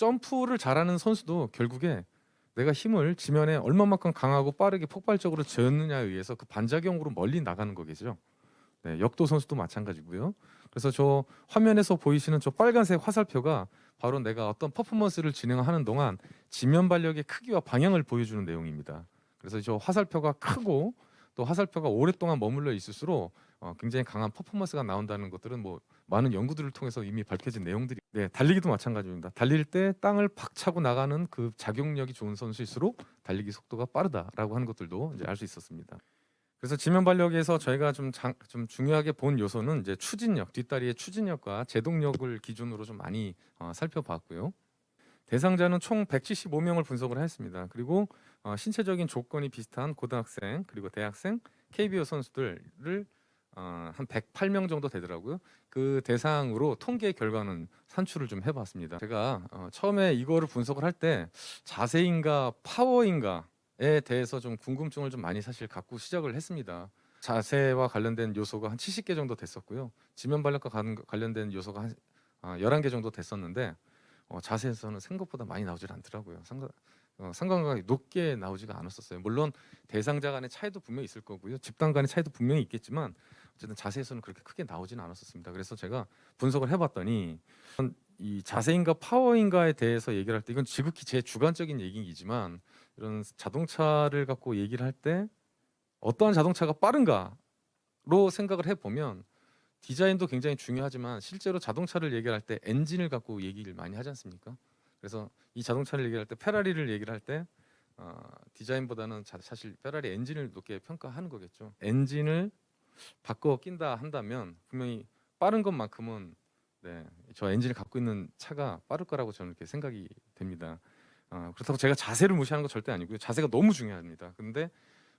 점프를 잘하는 선수도 결국에 내가 힘을 지면에 얼마만큼 강하고 빠르게 폭발적으로 재었느냐에 의해서 그 반작용으로 멀리 나가는 거겠죠. 네, 역도 선수도 마찬가지고요. 그래서 저 화면에서 보이시는 저 빨간색 화살표가 바로 내가 어떤 퍼포먼스를 진행하는 동안 지면 발력의 크기와 방향을 보여주는 내용입니다. 그래서 저 화살표가 크고 또 화살표가 오랫동안 머물러 있을수록 어, 굉장히 강한 퍼포먼스가 나온다는 것들은 뭐 많은 연구들을 통해서 이미 밝혀진 내용들이 네 달리기도 마찬가지입니다. 달릴 때 땅을 박차고 나가는 그 작용력이 좋은 선수일수록 달리기 속도가 빠르다라고 하는 것들도 이제 알 수 있었습니다. 그래서 지면 발력에서 저희가 좀, 장, 좀 중요하게 본 요소는 이제 추진력, 뒷다리의 추진력과 제동력을 기준으로 좀 많이 어, 살펴봤고요. 대상자는 총 175명을 분석을 했습니다. 그리고 어, 신체적인 조건이 비슷한 고등학생 그리고 대학생 KBO 선수들을 어, 한 108명 정도 되더라고요. 그 대상으로 통계 결과는 산출을 좀 해봤습니다. 제가 어, 처음에 이거를 분석을 할 때 자세인가 파워인가에 대해서 좀 궁금증을 좀 많이 사실 갖고 시작을 했습니다. 자세와 관련된 요소가 한 70개 정도 됐었고요. 지면 발력과 관- 관련된 요소가 한 아, 11개 정도 됐었는데 어, 자세에서는 생각보다 많이 나오질 않더라고요. 상관 어, 상관관계 높게 나오지가 않았었어요. 물론 대상자 간의 차이도 분명히 있을 거고요. 집단 간의 차이도 분명히 있겠지만 어쨌든 자세에서는 그렇게 크게 나오지는 않았었습니다. 그래서 제가 분석을 해봤더니 이 자세인가 파워인가에 대해서 얘기를 할 때 이건 지극히 제 주관적인 얘기이지만 이런 자동차를 갖고 얘기를 할 때 어떠한 자동차가 빠른가로 생각을 해보면 디자인도 굉장히 중요하지만 실제로 자동차를 얘기할 때 엔진을 갖고 얘기를 많이 하지 않습니까? 그래서 이 자동차를 얘기할 때 페라리를 얘기를 할때 어, 디자인보다는 자, 사실 페라리 엔진을 높게 평가하는 거겠죠. 엔진을 바꿔 낀다 한다면 분명히 빠른 것만큼은 네, 저 엔진을 갖고 있는 차가 빠를 거라고 저는 이렇게 생각이 됩니다. 어, 그렇다고 제가 자세를 무시하는 건 절대 아니고요. 자세가 너무 중요합니다. 근데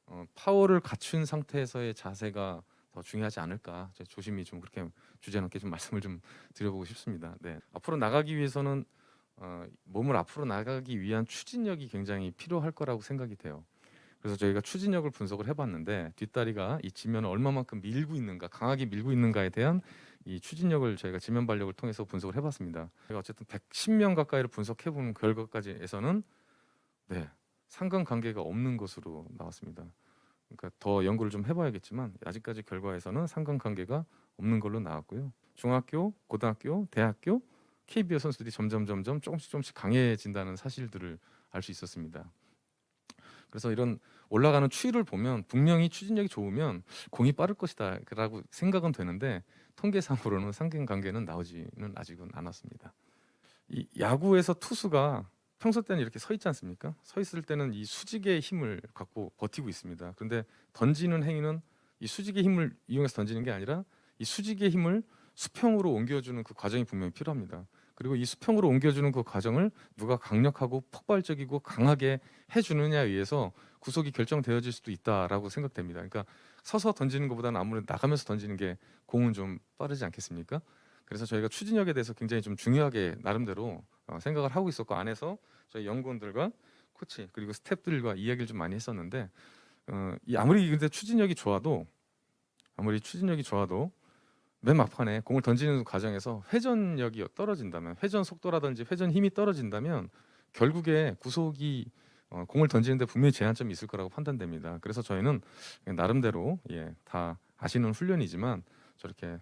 어, 파워를 갖춘 상태에서의 자세가 더 중요하지 않을까 조심히 좀 그렇게 주제넘게 좀 말씀을 좀 드려보고 싶습니다. 네. 앞으로 나가기 위해서는 어, 몸을 앞으로 나가기 위한 추진력이 굉장히 필요할 거라고 생각이 돼요. 그래서 저희가 추진력을 분석을 해봤는데 뒷다리가 이 지면을 얼마만큼 밀고 있는가, 강하게 밀고 있는가에 대한 이 추진력을 저희가 지면 발력을 통해서 분석을 해봤습니다. 저희가 어쨌든 110명 가까이를 분석해본 결과까지에서는 네 상관 관계가 없는 것으로 나왔습니다. 그러니까 더 연구를 좀 해봐야겠지만 아직까지 결과에서는 상관 관계가 없는 걸로 나왔고요. 중학교, 고등학교, 대학교 KBO 선수들이 점점 점점 조금씩 조금씩 강해진다는 사실들을 알 수 있었습니다. 그래서 이런 올라가는 추이를 보면 분명히 추진력이 좋으면 공이 빠를 것이다라고 생각은 되는데 통계상으로는 상관 관계는 나오지는 아직은 않았습니다. 이 야구에서 투수가 평소 때는 이렇게 서 있지 않습니까? 서 있을 때는 이 수직의 힘을 갖고 버티고 있습니다. 그런데 던지는 행위는 이 수직의 힘을 이용해서 던지는 게 아니라 이 수직의 힘을 수평으로 옮겨주는 그 과정이 분명히 필요합니다. 그리고 이 수평으로 옮겨주는 그 과정을 누가 강력하고 폭발적이고 강하게 해주느냐에 의해서 구속이 결정되어질 수도 있다라고 생각됩니다. 그러니까 서서 던지는 것보다는 아무래도 나가면서 던지는 게 공은 좀 빠르지 않겠습니까? 그래서 저희가 추진력에 대해서 굉장히 좀 중요하게 나름대로 어, 생각을 하고 있었고 안에서 저희 연구원들과 코치 그리고 스태프들과 이야기를 좀 많이 했었는데 어, 이 아무리 근데 추진력이 좋아도 아무리 추진력이 좋아도 맨 막판에 공을 던지는 과정에서 회전력이 떨어진다면 회전 속도라든지 회전 힘이 떨어진다면 결국에 구속이 어, 공을 던지는데 분명히 제한점이 있을 거라고 판단됩니다. 그래서 저희는 나름대로 예, 다 아시는 훈련이지만 저렇게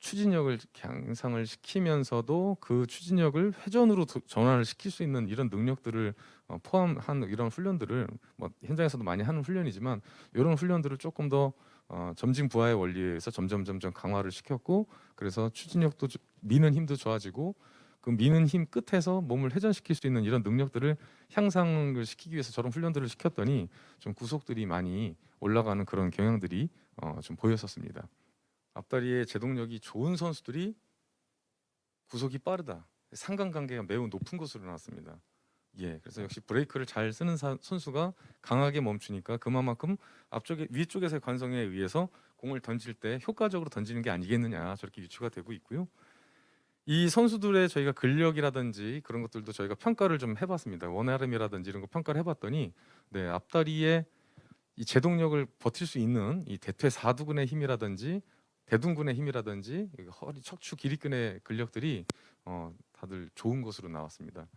추진력을 향상을 시키면서도 그 추진력을 회전으로 도- 전환을 시킬 수 있는 이런 능력들을 어, 포함한 이런 훈련들을 뭐 현장에서도 많이 하는 훈련이지만 이런 훈련들을 조금 더 어, 점진 부하의 원리에 의해서 점점 점점 강화를 시켰고 그래서 추진력도 조- 미는 힘도 좋아지고 그 미는 힘 끝에서 몸을 회전시킬 수 있는 이런 능력들을 향상을 시키기 위해서 저런 훈련들을 시켰더니 좀 구속들이 많이 올라가는 그런 경향들이 어, 좀 보였었습니다. 앞다리의 제동력이 좋은 선수들이 구속이 빠르다. 상관관계가 매우 높은 것으로 나왔습니다. 예, 그래서 역시 브레이크를 잘 쓰는 사- 선수가 강하게 멈추니까 그만큼 앞쪽에 위쪽에서의 관성에 의해서 공을 던질 때 효과적으로 던지는 게 아니겠느냐 저렇게 유추가 되고 있고요. 이 선수들의 저희가 근력이라든지 그런 것들도 저희가 평가를 좀 해봤습니다. 원RM이라든지 이런 거 평가를 해봤더니 네 앞다리에 이 제동력을 버틸 수 있는 이 대퇴 사두근의 힘이라든지 대둔근의 힘이라든지 이 허리 척추 기립근의 근력들이 어, 다들 좋은 것으로 나왔습니다.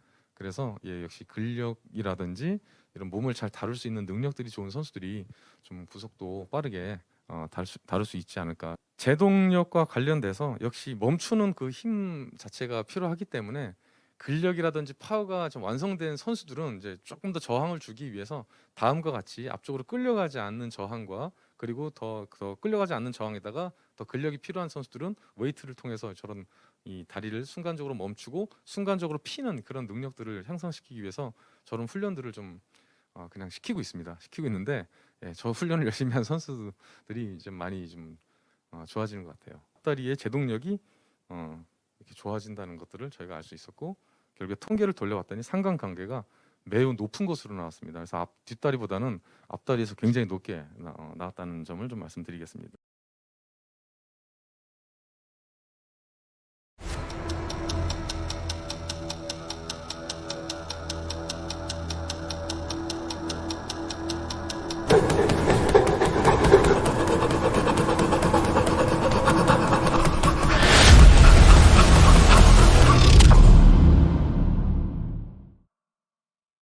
그래서 예, 역시 근력이라든지 이런 몸을 잘 다룰 수 있는 능력들이 좋은 선수들이 좀 구속도 빠르게 어, 다룰, 수, 다룰 수 있지 않을까. 제동력과 관련돼서 역시 멈추는 그 힘 자체가 필요하기 때문에 근력이라든지 파워가 좀 완성된 선수들은 이제 조금 더 저항을 주기 위해서 다음과 같이 앞쪽으로 끌려가지 않는 저항과 그리고 더, 더 끌려가지 않는 저항에다가 더 근력이 필요한 선수들은 웨이트를 통해서 저런 이 다리를 순간적으로 멈추고 순간적으로 피는 그런 능력들을 향상시키기 위해서 저런 훈련들을 좀 어, 그냥 시키고 있습니다. 시키고 있는데 예, 저 훈련을 열심히 한 선수들이 좀 많이 좀 어, 좋아지는 것 같아요. 앞다리의 제동력이 어, 이렇게 좋아진다는 것들을 저희가 알 수 있었고 결국에 통계를 돌려봤더니 상관관계가 매우 높은 것으로 나왔습니다. 그래서 앞 뒷다리보다는 앞다리에서 굉장히 높게 나, 어, 나왔다는 점을 좀 말씀드리겠습니다.